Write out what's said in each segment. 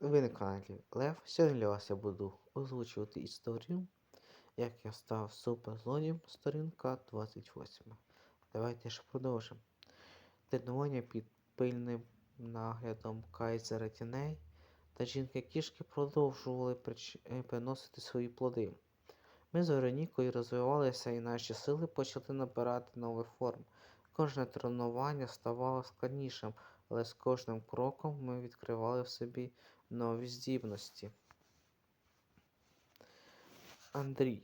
Ви на Лев. Сьогодні для вас я буду озвучувати історію, як я став суперзлодієм, сторінка 28. Давайте ж продовжимо. Тренування під пильним наглядом Кайзера Тіней та жінки-кішки продовжували прич- е, приносити свої плоди. Ми з Веронікою розвивалися і наші сили почали набирати нових форм. Кожне тренування ставало складнішим, але з кожним кроком ми відкривали в собі нові здібності. Андрій.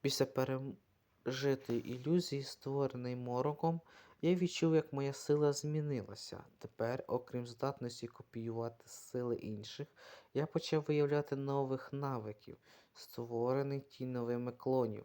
Після пережитої ілюзії, створеної мороком, я відчув, як моя сила змінилася. Тепер, окрім здатності копіювати сили інших, я почав виявляти нових навиків, створених тіньовими клонів,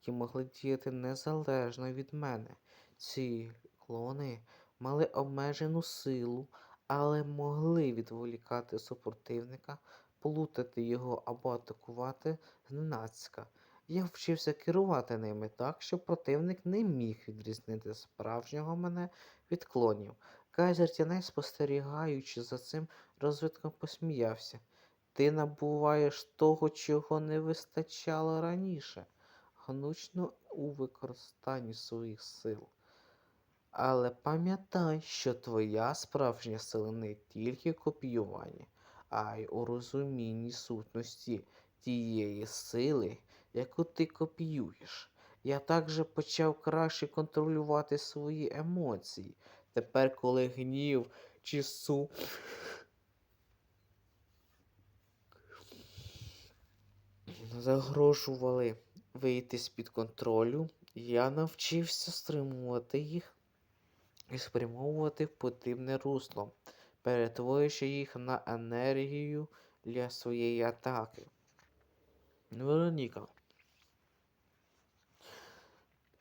які могли діяти незалежно від мене. Ці клони мали обмежену силу, але могли відволікати супротивника, плутати його або атакувати зненацька. Я вчився керувати ними так, щоб противник не міг відрізнити справжнього мене від клонів. Кайзер Тіней, спостерігаючи за цим розвитком, посміявся. Ти набуваєш того, чого не вистачало раніше, гнучно у використанні своїх сил. Але пам'ятай, що твоя справжня сила не тільки в копіюванні, а й у розумінні сутності тієї сили, яку ти копіюєш. Я також почав краще контролювати свої емоції. Тепер, коли гнів чи сум загрожували вийти з-під контролю, я навчився стримувати їх і спрямовувати в потрібне русло, перетворюючи їх на енергію для своєї атаки. Вероніка.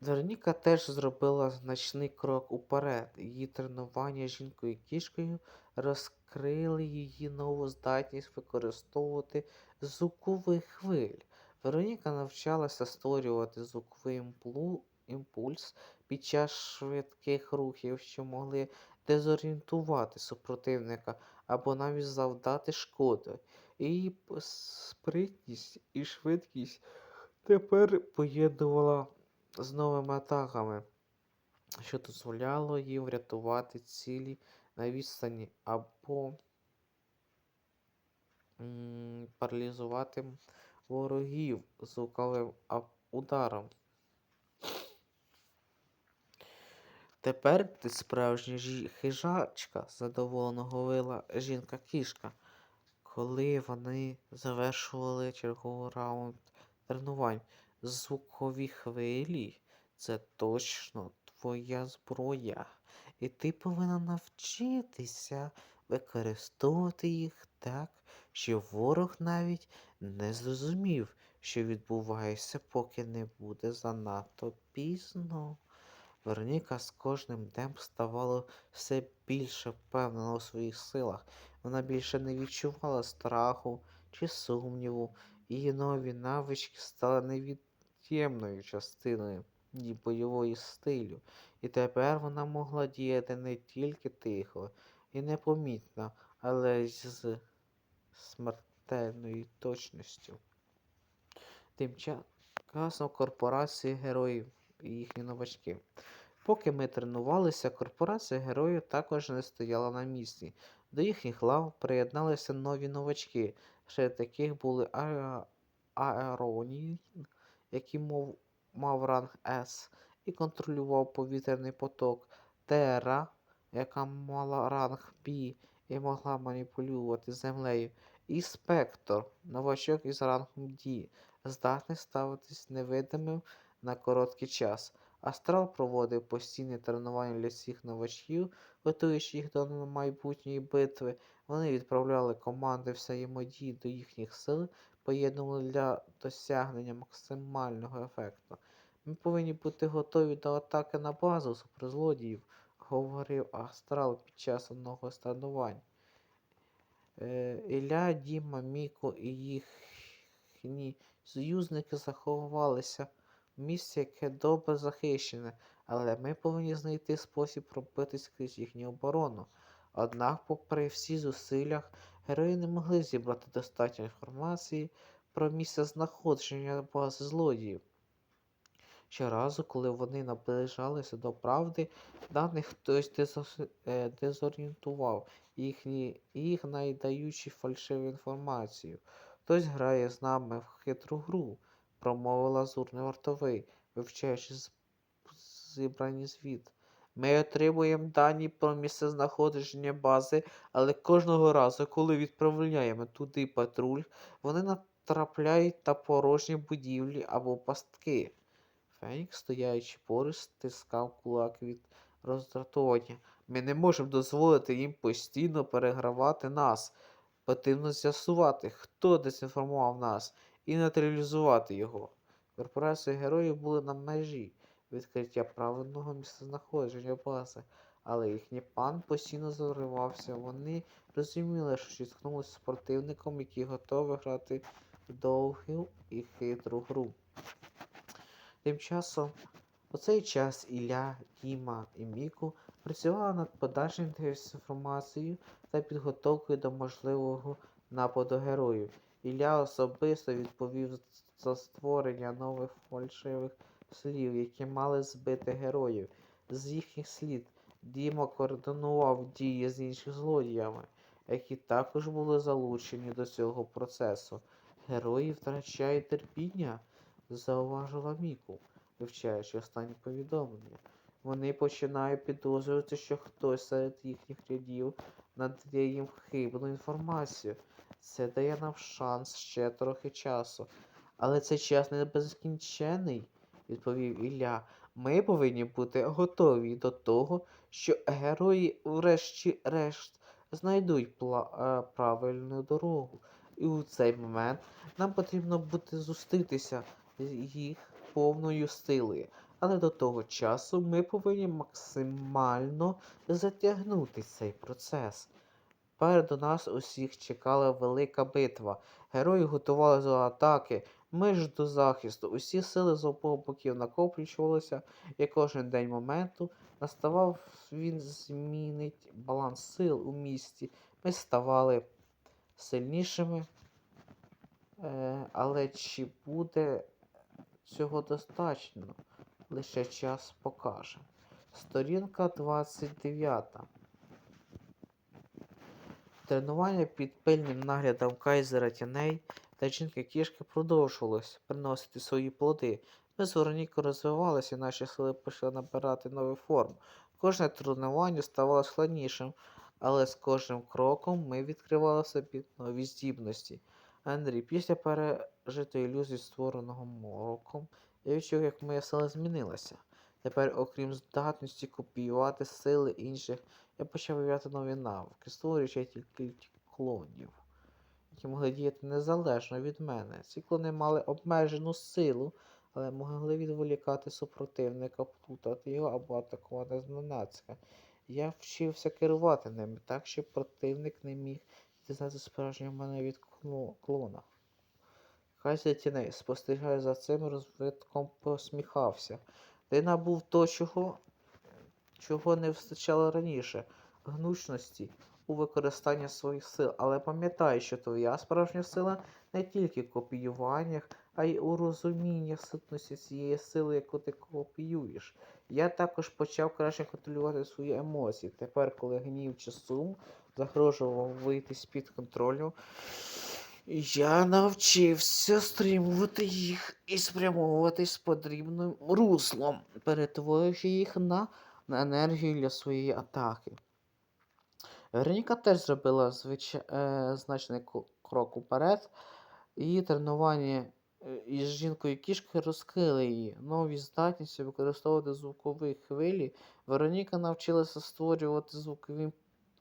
Вероніка теж зробила значний крок уперед. Її тренування з жінкою кішкою розкрили її нову здатність використовувати звуковий хвиль. Вероніка навчалася створювати звуковий імплу- імпульс під час швидких рухів, що могли дезорієнтувати супротивника або навіть завдати шкоди. Її спритність і швидкість тепер поєднувала з новими атаками, що дозволяло їм врятувати цілі на відстані або паралізувати ворогів звуковим ударом. Тепер ти справжня хижачка, задоволено говорила жінка-кішка. Коли вони завершували черговий раунд тренувань, звукові хвилі це точно твоя зброя, і ти повинна навчитися використовувати їх так, щоб ворог навіть не зрозумів, що відбувається, поки не буде занадто пізно. Вероніка з кожним днем ставала все більше впевнена у своїх силах. Вона більше не відчувала страху чи сумніву. Її нові навички стали невід'ємною частиною її бойової стилю. І тепер вона могла діяти не тільки тихо і непомітно, але й з смертельною точністю. Тим часом корпорації героїв їхні новачки. Поки ми тренувалися, корпорація героїв також не стояла на місці. До їхніх лав приєдналися нові новачки, серед яких були Аеро- Аеронін, який мов, мав ранг С і контролював повітряний поток, Тера, яка мала ранг Б і могла маніпулювати землею, і Спектр, новачок із рангом D, здатний ставитись невидимим на короткий час. Астрал проводив постійні тренування для всіх новачків, готуючи їх до майбутньої битви. Вони відправляли команди взаємодії до їхніх сил, поєднували для досягнення максимального ефекту. Ми повинні бути готові до атаки на базу суперзлодіїв, говорив Астрал під час одного з тренувань. Е, Ілля, Діма, Міко і їхні союзники заховалися в місці, яке добре захищене, але ми повинні знайти спосіб пробитись крізь їхню оборону. Однак, попри всі зусилля, Герої не могли зібрати достатньо інформації про місце знаходження бази злодіїв. Щоразу, коли вони наближалися до правди, даних хтось е, дезорієнтував їхні, їх найдаючи фальшиву інформацію. Хтось грає з нами в хитру гру, промовив лазурний вартовий, вивчаючи зібрані звіт. Ми отримуємо дані про місцезнаходження бази, але кожного разу, коли відправляємо туди патруль, вони натрапляють на порожні будівлі або пастки. Фенікс, стоячи поруч, стискав кулак від роздратування. Ми не можемо дозволити їм постійно перегравати нас. Потрібно з'ясувати, хто дезінформував нас, і нейтралізувати його. Корпорації героїв були на межі відкриття правильного місцезнаходження бази, але їхній план постійно заривався. Вони розуміли, що зіткнулися з противником, який готовий грати в довгу і хитру гру. Тим часом, у цей час Ілля, Діма і Міку працювали над подальшою інформацією та підготовкою до можливого нападу героїв. Ілля особисто відповів за створення нових фальшивих слів, які мали збити героїв. З їхніх слід Діма координував дії з іншими злодіями, які також були залучені до цього процесу. Герої втрачають терпіння, зауважила Міку, вивчаючи останні повідомлення. Вони починають підозрювати, що хтось серед їхніх рядів надає їм хибну інформацію. Це дає нам шанс ще трохи часу. Але цей час не безкінчений, відповів Ілля. Ми повинні бути готові до того, що герої, врешті-решт, знайдуть е, правильну дорогу. І у цей момент нам потрібно буде зустрітися з їх повною силою. Але до того часу ми повинні максимально затягнути цей процес. Попереду нас усіх чекала велика битва. Герої готувалися до атаки, ми ж до захисту. Усі сили з обох боків накоплювалися, і кожен день моменту наставав він змінить баланс сил у місті. Ми ставали сильнішими. Е, але чи буде цього достатньо? Лише час покаже. Сторінка 29. Тренування під пильним наглядом Кайзера тіней та жінки кішки продовжувалось приносити свої плоди. Ми з Веронікою розвивалися, і наші сили почали набирати нову форму. Кожне тренування ставало складнішим, але з кожним кроком ми відкривали собі нові здібності. Андрій, після пережитої ілюзії, створеного мороком, я відчув, як моя сила змінилася. Тепер, окрім здатності копіювати сили інших, я почав вивчати нові навики, створюючи тільки клонів, які могли діяти незалежно від мене. Ці клони мали обмежену силу, але могли відволікати супротивника, плутати його або атакувати зненацька. Я вчився керувати ними так, щоб противник не міг дізнати справжнього мене від клона. Кайзер тіней, спостерігає за цим розвитком, посміхався. Ти набув то, чого, чого не вистачало раніше, гнучності у використанні своїх сил. Але пам'ятай, що твоя справжня сила не тільки в копіюваннях, а й у розумінні сутності цієї сили, яку ти копіюєш. Я також почав краще контролювати свої емоції. Тепер, коли гнів чи сум загрожував вийти з-під контролю, я навчився стримувати їх і спрямовувати з потрібним руслом, перетворюючи їх на, на енергію для своєї атаки. Вероніка теж зробила звич... е, значний крок уперед. Її тренування е, із жінкою кішки розкрили її. Нові здатності використовувати звукові хвилі. Вероніка навчилася створювати звуковий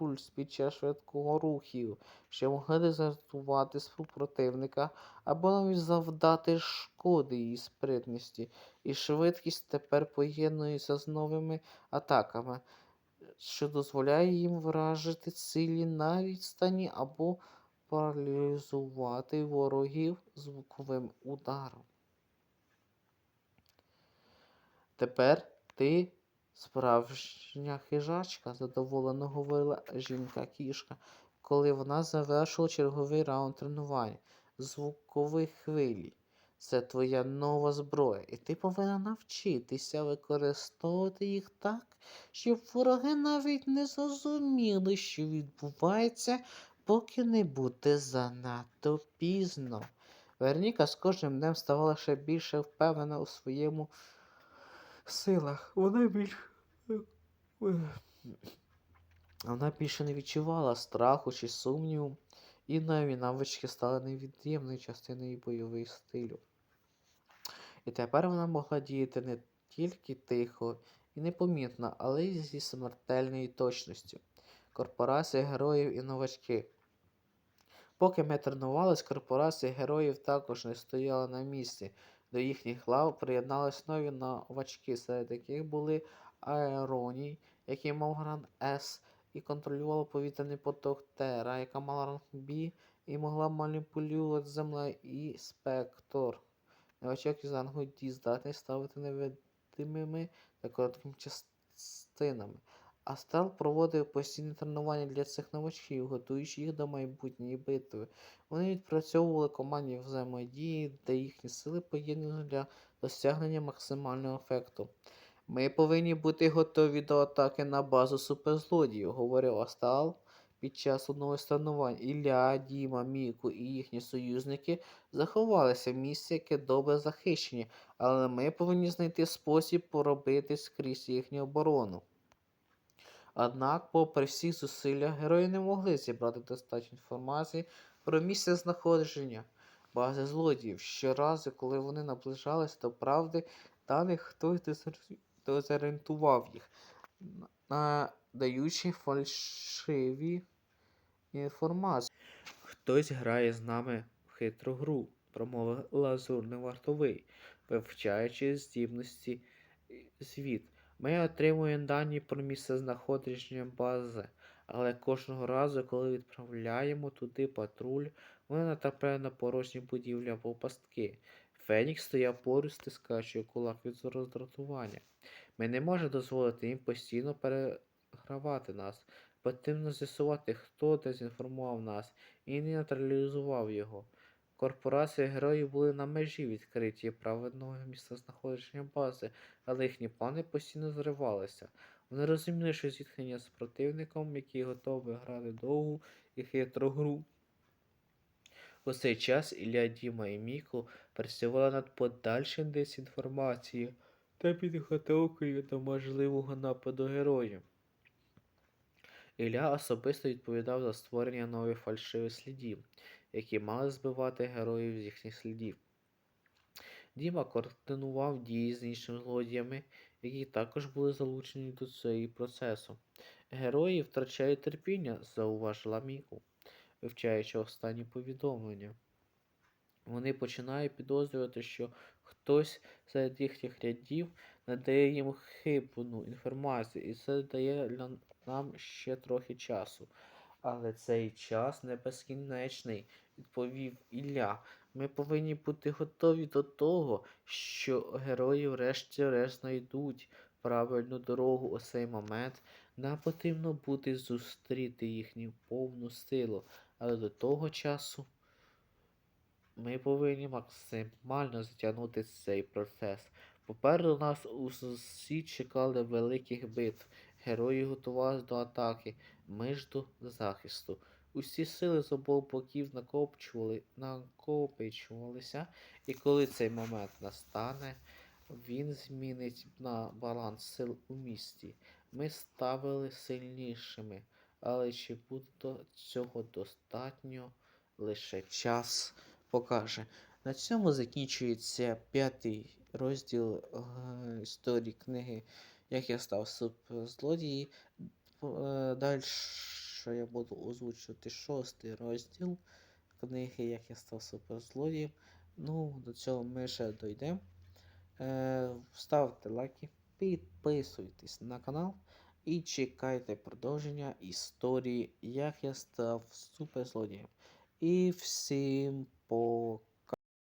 пульс під час швидкого рухів, що могли дезертувати супротивника або навіть завдати шкоди її спритності. І швидкість тепер поєднується з новими атаками, що дозволяє їм вражити цілі на відстані або паралізувати ворогів звуковим ударом. Тепер ти справжня хижачка, задоволено говорила жінка кішка. коли вона завершила черговий раунд тренувань. Звукові хвилі. Це твоя нова зброя, і ти повинна навчитися використовувати їх так, щоб вороги навіть не зрозуміли, що відбувається, поки не буде занадто пізно. Вероніка з кожним днем ставала ще більше впевнена у своєму силах. Вона більш. Вона більше не відчувала страху чи сумніву, і нові навички стали невід'ємною частиною бойового стилю. І тепер вона могла діяти не тільки тихо і непомітно, але й зі смертельною точністю. Корпорація героїв і новачки. Поки ми тренувались, корпорація героїв також не стояла на місці. До їхніх лав приєднались нові новачки, серед яких були Аероній, який мав ранг С і контролював повітряний поток Тера, яка мала ранг Б і могла маніпулювати землею, і Спектор. Новачок із рангу D здатний ставити невидимими та короткими частинами. Астрал проводив постійні тренування для цих новачків, готуючи їх до майбутньої битви. Вони відпрацьовували командні взаємодії, де їхні сили поєднані для досягнення максимального ефекту. Ми повинні бути готові до атаки на базу суперзлодіїв, говорив Астал під час одного з. Ілля, Діма, Міку і їхні союзники заховалися в місці, яке добре захищені, але ми повинні знайти спосіб поробити скрізь їхню оборону. Однак, попри всі зусилля, герої не могли зібрати достатньо інформації про місце знаходження бази злодіїв. Щоразу, коли вони наближались до правди, даних хтось дезор- дезорієнтував їх, надаючи фальшиві інформацію. Хтось грає з нами в хитру гру, промовив лазурний вартовий, вивчаючи здібності звіт. Ми отримуємо дані про місце знаходження бази, але кожного разу, коли відправляємо туди патруль, вони натрапляють на порожні будівлі або пастки. Фенікс стояв поруч, стискаючи кулак від роздратування. Ми не можемо дозволити їм постійно перегравати нас. Потрібно з'ясувати, хто дезінформував нас і нейтралізував його. Корпорації героїв були на межі відкриття праведного місця знаходження бази, але їхні плани постійно зривалися. Вони розуміли, що зіткнення з противником, який готовий грати довгу і хитру гру. У цей час Ілля, Діма і Міку працювали над подальшим дезінформацією та підготовкою до можливого нападу героїв. Ілля особисто відповідав за створення нових фальшивих слідів, які мали збивати героїв з їхніх слідів. Діма координував дії з іншими злодіями, які також були залучені до цього процесу. Герої втрачають терпіння, зауважила Міку, вивчаючи останні повідомлення. Вони починають підозрювати, що хтось серед їхніх рядів надає їм хибну інформацію, і це дає нам ще трохи часу. Але цей час не безкінечний, відповів Ілля. Ми повинні бути готові до того, що герої врешті-решт знайдуть правильну дорогу у цей момент. Нам потрібно бути зустріти їхню повну силу, але до того часу ми повинні максимально затягнути цей процес. Попереду нас усі чекали великих битв. Герої готувалися до атаки, ми ж до захисту. Усі сили з обох боків накопчували, накопичувалися, і коли цей момент настане, він змінить на баланс сил у місті. Ми ставили сильнішими, але чи буде цього достатньо, лише час покаже. На цьому закінчується п'ятий розділ е, історії книги Як я став суперзлодії. Далі я буду озвучувати шостий розділ книги Як я став суперзлодієм. Ну, до цього ми ще дійдемо. Е, ставте лайки, підписуйтесь на канал і чекайте продовження історії, як я став суперзлодієм. І всім пока.